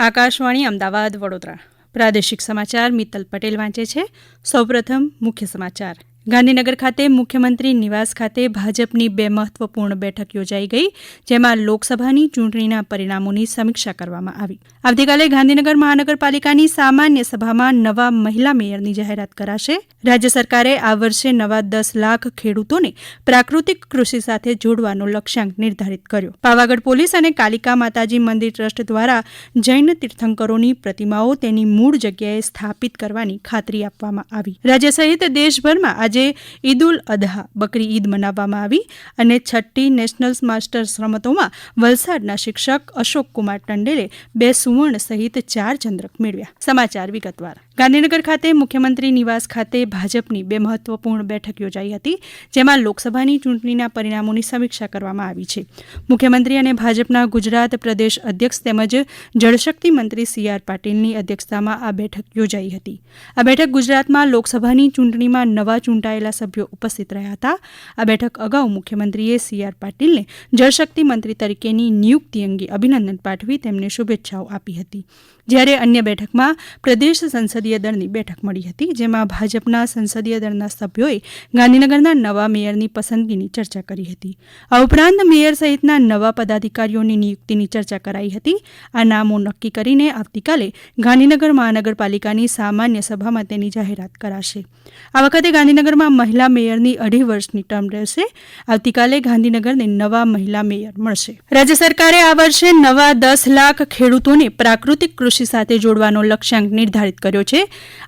આકાશવાણી અમદાવાદ વડોદરા. પ્રાદેશિક સમાચાર મિત્તલ પટેલ વાંચે છે. સૌપ્રથમ મુખ્ય સમાચાર. ગાંધીનગર ખાતે મુખ્યમંત્રી નિવાસ ખાતે ભાજપની બે મહત્વપૂર્ણ બેઠક યોજાઈ ગઈ, જેમાં લોકસભાની ચૂંટણીના પરિણામોની સમીક્ષા કરવામાં આવી. આવતીકાલે ગાંધીનગર મહાનગરપાલિકાની સામાન્ય સભામાં નવા મહિલા મેયરની જાહેરાત કરાશે. રાજ્ય સરકારે આ વર્ષે નવા દસ લાખ ખેડૂતોને પ્રાકૃતિક કૃષિ સાથે જોડવાનો લક્ષ્યાંક નિર્ધારિત કર્યો. પાવાગઢ પોલીસ અને કાલિકા માતાજી મંદિર ટ્રસ્ટ દ્વારા જૈન તીર્થંકરોની પ્રતિમાઓ તેની મૂળ જગ્યાએ સ્થાપિત કરવાની ખાતરી આપવામાં આવી. રાજ્ય સહિત દેશભરમાં આજે ઈદ ઉલ અદહા બકરી ઈદ મનાવવામાં આવી અને છઠ્ઠી નેશનલ માસ્ટર્સ રમતોમાં વલસાડના શિક્ષક અશોક કુમાર ટંડેલે બે સુવર્ણ સહિત ચાર ચંદ્રક મેળવ્યા. સમાચાર વિગતવાર. ગાંધીનગર ખાતે મુખ્યમંત્રી નિવાસ ખાતે ભાજપની બે મહત્વપૂર્ણ બેઠક યોજાઈ હતી, જેમાં લોકસભાની ચૂંટણીના પરિણામોની સમીક્ષા કરવામાં આવી છે. મુખ્યમંત્રી અને ભાજપના ગુજરાત પ્રદેશ અધ્યક્ષ તેમજ જળશક્તિ મંત્રી સી આર પાટીલની અધ્યક્ષતામાં આ બેઠક યોજાઈ હતી. આ બેઠક ગુજરાતમાં લોકસભાની ચૂંટણીમાં નવા ચૂંટાયેલા સભ્યો ઉપસ્થિત રહ્યા હતા. આ બેઠક અગાઉ મુખ્યમંત્રીએ સી આર પાટીલને જળશક્તિ મંત્રી તરીકેની નિયુક્તિ અંગે અભિનંદન પાઠવી તેમને શુભેચ્છાઓ આપી હતી. જ્યારે અન્ય બેઠકમાં પ્રદેશ સંસદીય દળની બેઠક મળી હતી, જેમાં ભાજપના સંસદીય દળના સભ્યોએ ગાંધીનગરના નવા મેયરની પસંદગીની ચર્ચા કરી હતી. આ ઉપરાંત મેયર સહિતના નવા પદાધિકારીઓની નિયુક્તિની ચર્ચા કરાઈ હતી. આ નામો નક્કી કરીને આવતીકાલે ગાંધીનગર મહાનગરપાલિકાની સામાન્ય સભામાં તેની જાહેરાત કરાશે. આ વખતે ગાંધીનગરમાં મહિલા મેયરની અઢી વર્ષની ટર્મ રહેશે. આવતીકાલે ગાંધીનગરને નવા મહિલા મેયર મળશે. રાજ્ય સરકારે આ વર્ષે નવા દસ લાખ ખેડૂતોને પ્રાકૃતિક કૃષિ સાથે જોડવાનો લક્ષ્યાંક નિર્ધારિત કર્યો છે.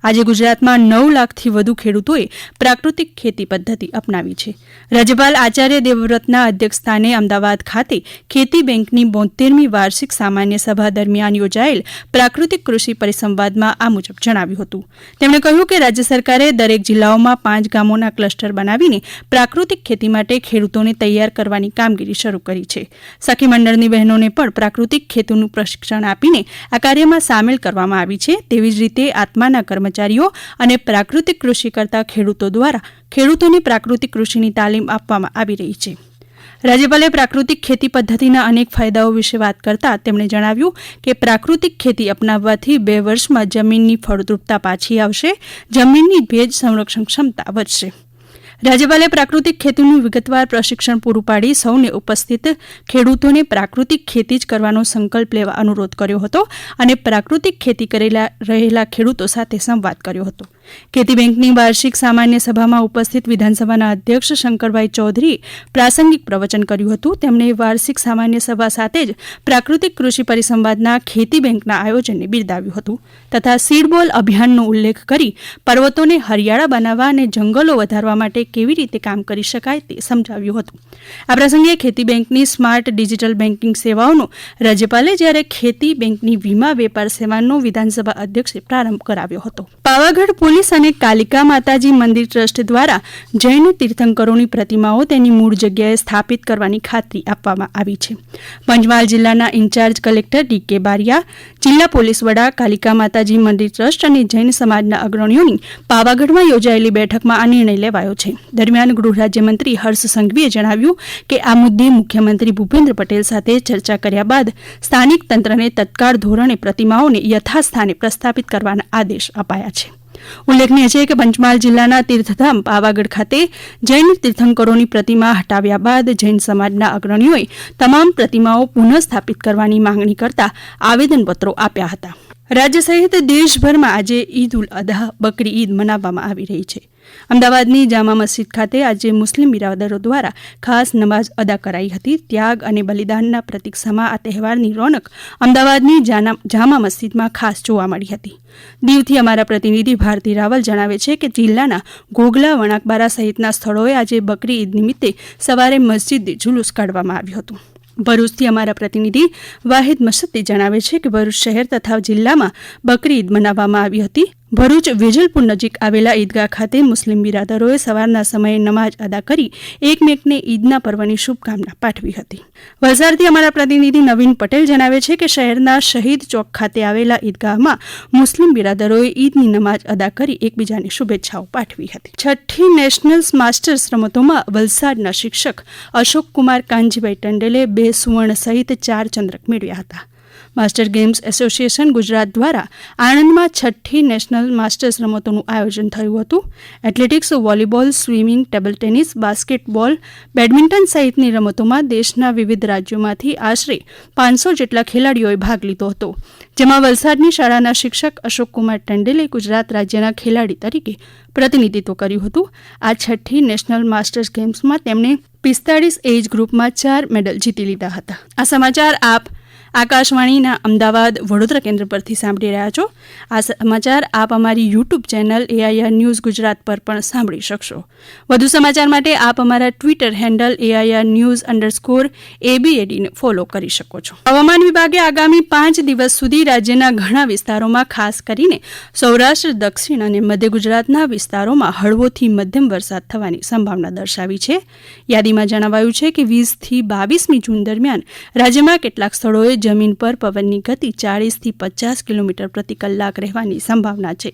આજે ગુજરાતમાં નવ લાખથી વધુ ખેડૂતોએ પ્રાકૃતિક ખેતી પદ્ધતિ અપનાવી છે. રાજ્યપાલ આચાર્ય દેવવ્રતના અધ્યક્ષસ્થાને અમદાવાદ ખાતે ખેતી બેંકની બોતેરમી વાર્ષિક સામાન્ય સભા દરમિયાન યોજાયેલ પ્રાકૃતિક કૃષિ પરિસંવાદમાં આ મુજબ જણાવ્યું હતું. તેમણે કહ્યું કે રાજ્ય સરકારે દરેક જિલ્લાઓમાં પાંચ ગામોના ક્લસ્ટર બનાવીને પ્રાકૃતિક ખેતી માટે ખેડૂતોને તૈયાર કરવાની કામગીરી શરૂ કરી છે. સખી મંડળની બહેનોને પણ પ્રાકૃતિક ખેતીનું પ્રશિક્ષણ આપીને આ કાર્યમાં સામેલ કરવામાં આવી છે. તેવી જ રીતે આત્માના કર્મચારીઓ અને પ્રાકૃતિક કૃષિ કરતા ખેડૂતો દ્વારા ખેડૂતોને પ્રાકૃતિક કૃષિની તાલીમ આપવામાં આવી રહી છે. રાજ્યપાલે પ્રાકૃતિક ખેતી પદ્ધતિના અનેક ફાયદાઓ વિશે વાત કરતા તેમણે જણાવ્યું કે પ્રાકૃતિક ખેતી અપનાવવાથી બે વર્ષમાં જમીનની ફળદ્રુપતા પાછી આવશે, જમીનની ભેજ સંરક્ષણ ક્ષમતા વધશે. રાજ્યપાલે પ્રાકૃતિક ખેતીનું વિગતવાર પ્રશિક્ષણ પૂરું પાડી સૌને ઉપસ્થિત ખેડૂતોને પ્રાકૃતિક ખેતી જ કરવાનો સંકલ્પ લેવા અનુરોધ કર્યો હતો અને પ્રાકૃતિક ખેતી કરેલા રહેલા ખેડૂતો સાથે સંવાદ કર્યો હતો. ખેતી બેંકની વાર્ષિક સામાન્ય સભામાં ઉપસ્થિત વિધાનસભાના અધ્યક્ષ શંકરભાઈ ચૌધરીએ પ્રાસંગિક પ્રવચન કર્યું હતું. તેમણે વાર્ષિક સામાન્ય સભા સાથે જ પ્રાકૃતિક કૃષિ પરિસંવાદના ખેતી બેંકના આયોજનને બિરદાવ્યું હતું તથા સીડબોલ અભિયાનનો ઉલ્લેખ કરી પર્વતોને હરિયાળા બનાવવા અને જંગલો વધારવા માટે કેવી રીતે કામ કરી શકાય તે સમજાવ્યું હતું. આ પ્રસંગે ખેતી બેંકની સ્માર્ટ ડિજિટલ બેન્કિંગ સેવાઓનો રાજ્યપાલે જ્યારે ખેતી બેંકની વીમા વેપાર સેવાનો વિધાનસભા અધ્યક્ષે પ્રારંભ કરાવ્યો હતો. પાવાગઢ પોલીસ અને કાલિકા માતાજી મંદિર ટ્રસ્ટ દ્વારા જૈન તીર્થંકરોની પ્રતિમાઓ તેની મૂળ જગ્યાએ સ્થાપિત કરવાની ખાતરી આપવામાં આવી છે. પંચમહાલ જિલ્લાના ઇન્ચાર્જ કલેક્ટર ડી કે બારિયા, જિલ્લા પોલીસ વડા કાલિકા માતાજી મંદિર ટ્રસ્ટ અને જૈન સમાજના અગ્રણીઓની પાવાગઢમાં યોજાયેલી બેઠકમાં આ નિર્ણય લેવાયો છે. દરમિયાન ગૃહ રાજ્યમંત્રી હર્ષ સંઘવીએ જણાવ્યું કે આ મુદ્દે મુખ્યમંત્રી ભૂપેન્દ્ર પટેલ સાથે ચર્ચા કર્યા બાદ સ્થાનિક તંત્રને તત્કાળ ધોરણે પ્રતિમાઓને યથાસ્થાને પ્રસ્થાપિત કરવાના આદેશ અપાયા છે. ઉલ્લેખનીય છે કે પંચમહાલ જિલ્લાના તીર્થધામ પાવાગઢ ખાતે જૈન તીર્થંકરોની પ્રતિમા હટાવ્યા બાદ જૈન સમાજના અગ્રણીઓએ તમામ પ્રતિમાઓ પુનઃ સ્થાપિત કરવાની માંગણી કરતા આવેદનપત્રો આપ્યા હતા. રાજ્ય સહિત દેશભરમાં આજે ઈદ ઉલ અદહા, બકરી ઈદ મનાવવામાં આવી રહી છે. અમદાવાદની જામા મસ્જિદ ખાતે આજે મુસ્લિમ બિરાદરો દ્વારા ખાસ નમાઝ અદા કરાઈ હતી. ત્યાગ અને બલિદાનના પ્રતિક સમા આ તહેવારની રોનક અમદાવાદની જામા મસ્જિદમાં ખાસ જોવા મળી હતી. દીવથી અમારા પ્રતિનિધિ ભારતી રાવલ જણાવે છે કે જિલ્લાના ઘોઘલા વણાકબારા સહિતના સ્થળોએ આજે બકરી ઈદ નિમિત્તે સવારે મસ્જિદે જુલુસ કાઢવામાં આવ્યું હતું. ભરૂચથી અમારા પ્રતિનિધિ વાહિદ મસદ્દી જણાવે છે કે ભરૂચ શહેર તથા જિલ્લામાં બકરી ઈદ મનાવવામાં આવી હતી. ભરૂચ વેજલપુર નજીક આવેલા ઈદગાહ ખાતે મુસ્લિમ બિરાદરોએ સવારના સમયે નમાજ અદા કરી એકમેકને ઈદના પર્વની શુભકામના પાઠવી હતી. વલસાડથી અમારા પ્રતિનિધિ નવીન પટેલ જણાવે છે કે શહેરના શહીદ ચોક ખાતે આવેલા ઈદગાહમાં મુસ્લિમ બિરાદરોએ ઈદની નમાજ અદા કરી એકબીજાને શુભેચ્છાઓ પાઠવી હતી. છઠ્ઠી નેશનલ માસ્ટર્સ રમતોમાં વલસાડના શિક્ષક અશોક કુમાર કાનજીભાઈ ટંડેલે બે સુવર્ણ સહિત ચાર ચંદ્રક મેળવ્યા હતા. માસ્ટર ગેમ્સ એસોસિએશન ગુજરાત દ્વારા આણંદમાં છઠ્ઠી નેશનલ માસ્ટર્સ રમતોનું આયોજન થયું હતું. Athletics volleyball, swimming, table tennis, basketball, badminton સહિતની રમતોમાં દેશના વિવિધ રાજ્યોમાંથી આશરે પાંચસો જેટલા ખેલાડીઓએ ભાગ લીધો હતો. જેમાં વલસાડની શાળાના શિક્ષક અશોકકુમાર ટંડેલે ગુજરાત રાજ્યના ખેલાડી તરીકે પ્રતિનિધિત્વ કર્યું હતું. આ છઠ્ઠી નેશનલ માસ્ટર્સ ગેમ્સમાં તેમણે પિસ્તાળીસ એજ ગ્રુપમાં ચાર મેડલ જીતી લીધા હતા. આ સમાચાર આપ આકાશવાણીના અમદાવાદ વડોદરા કેન્દ્ર પરથી સાંભળી રહ્યા છો. આ સમાચાર આપ અમારી YouTube channel AIR News Gujarat પર પણ સાંભળી શકશો. વધુ સમાચાર માટે આપ અમારા Twitter handle AIR News underscore એબીએડીને follow કરી શકો છો. હવામાન વિભાગે આગામી પાંચ દિવસ સુધી રાજ્યના ઘણા વિસ્તારોમાં ખાસ કરીને સૌરાષ્ટ્ર, દક્ષિણ અને મધ્ય ગુજરાતના વિસ્તારોમાં હળવોથી મધ્યમ વરસાદ થવાની સંભાવના દર્શાવી છે. યાદીમાં જણાવાયું છે કે વીસથી બાવીસમી જૂન દરમિયાન રાજ્યમાં કેટલાક સ્થળોએ જમીન પર પવનની ગતિ ચાળીસથી પચાસ કિલોમીટર પ્રતિ કલાક રહેવાની સંભાવના છે.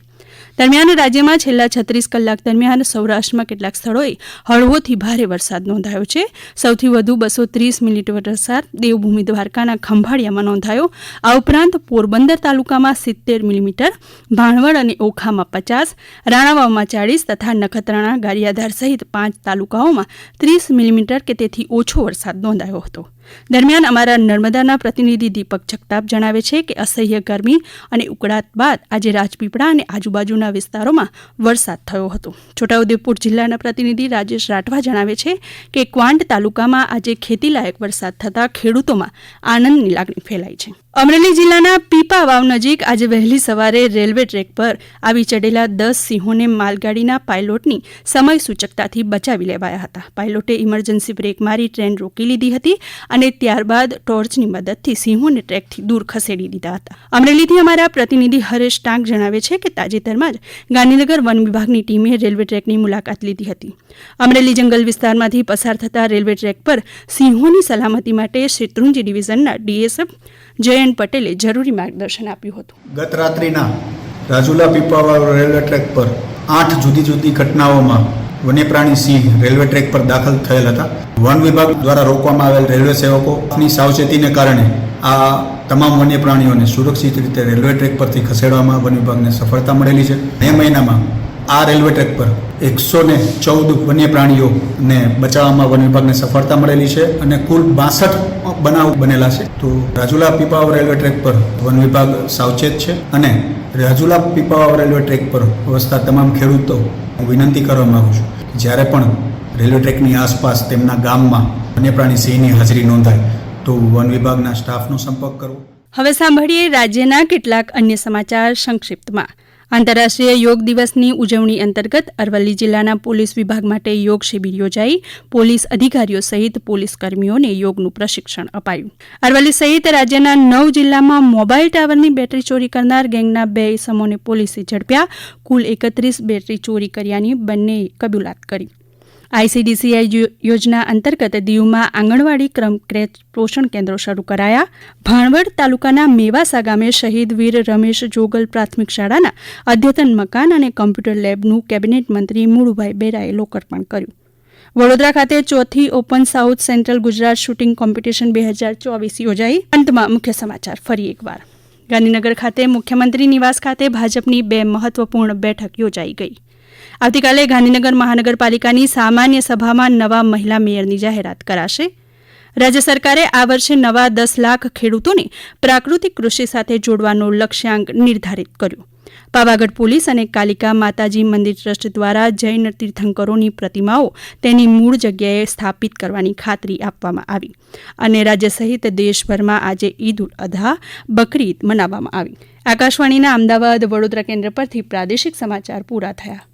દરમિયાન રાજ્યમાં છેલ્લા છત્રીસ કલાક દરમિયાન સૌરાષ્ટ્રમાં કેટલાક સ્થળોએ હળવોથી ભારે વરસાદ નોંધાયો છે. સૌથી વધુ બસો ત્રીસ મિલીમીટર વરસાદ દેવભૂમિ દ્વારકાના ખંભાળિયામાં નોંધાયો. આ ઉપરાંત પોરબંદર તાલુકામાં સિત્તેર મિલીમીટર, ભાણવડ અને ઓખામાં પચાસ, રાણાવાવમાં ચાળીસ તથા નખત્રાણા, ગારિયાધાર સહિત પાંચ તાલુકાઓમાં ત્રીસ મિલીમીટર કે તેથી ઓછો વરસાદ નોંધાયો હતો. દરમિયાન અમારા નર્મદાના પ્રતિનિધિ દીપક જગતાપ જણાવે છે કે અસહ્ય ગરમી અને ઉકળાટ બાદ આજે રાજપીપળા અને આજુબાજુના વિસ્તારોમાં વરસાદ થયો હતો. છોટાઉદેપુર જિલ્લાના પ્રતિનિધિ રાજેશ રાઠવા જણાવે છે કે ક્વાંટ તાલુકામાં આજે ખેતીલાયક વરસાદ થતાં ખેડૂતોમાં આનંદની લાગણી ફેલાઈ છે. અમરેલી જિલ્લાના પીપા વાવ નજીક આજે વહેલી સવારે રેલવે ટ્રેક પર આવી ચડેલા દસ સિંહોને માલગાડીના પાયલોટની સમય સૂચકતાથી બચાવી લેવાયા હતા. પાયલોટે ઇમરજન્સી બ્રેક મારી ટ્રેન રોકી લીધી હતી અને ત્યારબાદ ટોર્ચની મદદથી સિંહોને ટ્રેકથી દૂર ખસેડી દીધા હતા. અમરેલીથી અમારા પ્રતિનિધિ હરેશ ટાંક જણાવે છે કે તાજેતરમાં જ ગાંધીનગર વન વિભાગની ટીમે રેલવે ટ્રેકની મુલાકાત લીધી હતી. અમરેલી જંગલ વિસ્તારમાંથી પસાર થતા રેલવે ટ્રેક પર સિંહોની સલામતી માટે શેત્રુંજી ડિવિઝનના ડીએસએફ જયંત પટેલે જરૂરી માર્ગદર્શન આપ્યું હતું. ગત રાત્રિના રાજુલા પીપાવાળો રેલવે ટ્રેક પર આઠ જુદી જુદી ઘટનાઓમાં વન્યપ્રાણી સિંહ રેલવે ટ્રેક પર દાખલ થયેલ હતા. વન વિભાગ દ્વારા રોકવામાં આવેલ રેલવે સેવકોની સાવચેતીને કારણે આ તમામ વન્યપ્રાણીઓને સુરક્ષિત રીતે રેલવે ટ્રેક પરથી ખસેડવામાં વન વિભાગને સફળતા મળેલી છે. મે મહિનામાં આ રેલવે ટ્રેક પર એકસો ને ચૌદ વન્ય પ્રાણીઓને બચાવવામાં વન વિભાગને સફળતા મળેલી છે અને કુલ બાસઠ બનાવ બનેલા છે. તો રાજુલા પીપાવાવ રેલવે ટ્રેક પર વન વિભાગ સાવચેત છે અને રાજુલા પીપાવાવ રેલવે ટ્રેક પર વસતા તમામ ખેડૂતો હું વિનંતી કરવા માગું છું જ્યારે પણ રેલવે ટ્રેકની આસપાસ તેમના ગામમાં વન્યપ્રાણી સિંહની હાજરી નોંધાય તો વન વિભાગના સ્ટાફનો સંપર્ક કરવો. હવે સાંભળીએ રાજ્યના કેટલાક અન્ય સમાચાર સંક્ષિપ્તમાં. આંતરરાષ્ટ્રીય યોગ દિવસની ઉજવણી અંતર્ગત અરવલ્લી જિલ્લાના પોલીસ વિભાગ માટે યોગ શિબિર યોજાઈ. પોલીસ અધિકારીઓ સહિત પોલીસ કર્મીઓને યોગનું પ્રશિક્ષણ અપાયું. અરવલ્લી સહિત રાજ્યના નવ જિલ્લામાં મોબાઈલ ટાવરની બેટરી ચોરી કરનાર ગેંગના બે ઇસમોને પોલીસે ઝડપ્યા. કુલ એકત્રીસ બેટરી ચોરી કર્યાની બંનેએ કબૂલાત કરી. આઈસીડીસીઆઈ યોજના અંતર્ગત દીવમાં આંગણવાડી ક્રમ ક્રેચ પોષણ કેન્દ્રો શરૂ કરાયા. ભાણવડ તાલુકાના મેવાસા ગામે શહીદ વીર રમેશ જોગલ પ્રાથમિક શાળાના અદ્યતન મકાન અને કમ્પ્યુટર લેબનું કેબિનેટ મંત્રી મુળુભાઈ બેરાએ લોકાર્પણ કર્યું. વડોદરા ખાતે ચોથી open south central Gujarat shooting competition બે હજાર ચોવીસ યોજાઈ. અંતમાં મુખ્ય સમાચાર ફરી એકવાર. ગાંધીનગર ખાતે મુખ્યમંત્રી નિવાસ ખાતે ભાજપની બે મહત્વપૂર્ણ બેઠક યોજાઈ ગઈ. આવતીકાલે ગાંધીનગર મહાનગરપાલિકાની સામાન્ય સભામાં નવા મહિલા મેયરની જાહેરાત કરાશે. રાજ્ય સરકારે આ વર્ષે નવા દસ લાખ ખેડૂતોને પ્રાકૃતિક કૃષિ સાથે જોડવાનો લક્ષ્યાંક નિર્ધારિત કર્યો. પાવાગઢ પોલીસ અને કાલિકા માતાજી મંદિર ટ્રસ્ટ દ્વારા જૈન તીર્થંકરોની પ્રતિમાઓ તેની મૂળ જગ્યાએ સ્થાપિત કરવાની ખાતરી આપવામાં આવી અને રાજ્ય સહિત દેશભરમાં આજે ઈદ ઉલ અધા, બકરી ઈદ મનાવવામાં આવી. આકાશવાણીના અમદાવાદ વડોદરા કેન્દ્ર પરથી પ્રાદેશિક સમાચાર પૂરા થયા.